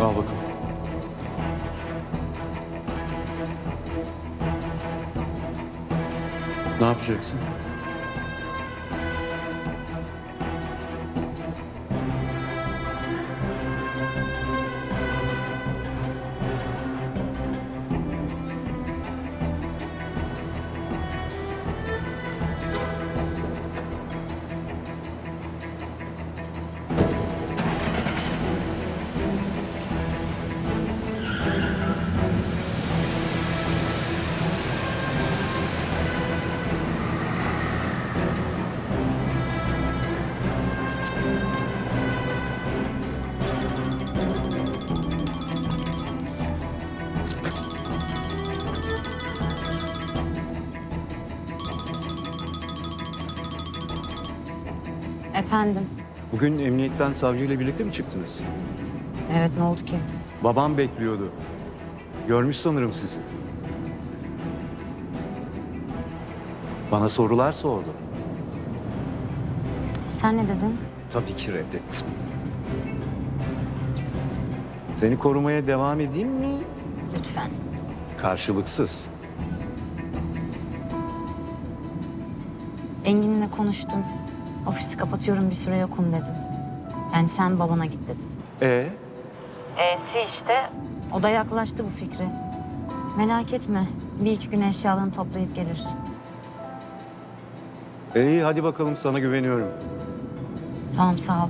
Al bakalım. Ne yapacaksın? Efendim. Bugün emniyetten savcıyla birlikte mi çıktınız? Evet ne oldu ki? Babam bekliyordu. Görmüş sanırım sizi. Bana sorular sordu. Sen ne dedin? Tabii ki reddettim. Seni korumaya devam edeyim mi? Lütfen. Karşılıksız. Engin'le konuştum. Ofisi kapatıyorum bir süre yokum dedim. Yani sen babana git dedim. E E'si işte. O da yaklaştı bu fikre. Merak etme. Bir iki gün eşyalarını toplayıp gelir. iyi hadi bakalım sana güveniyorum. Tamam sağ ol.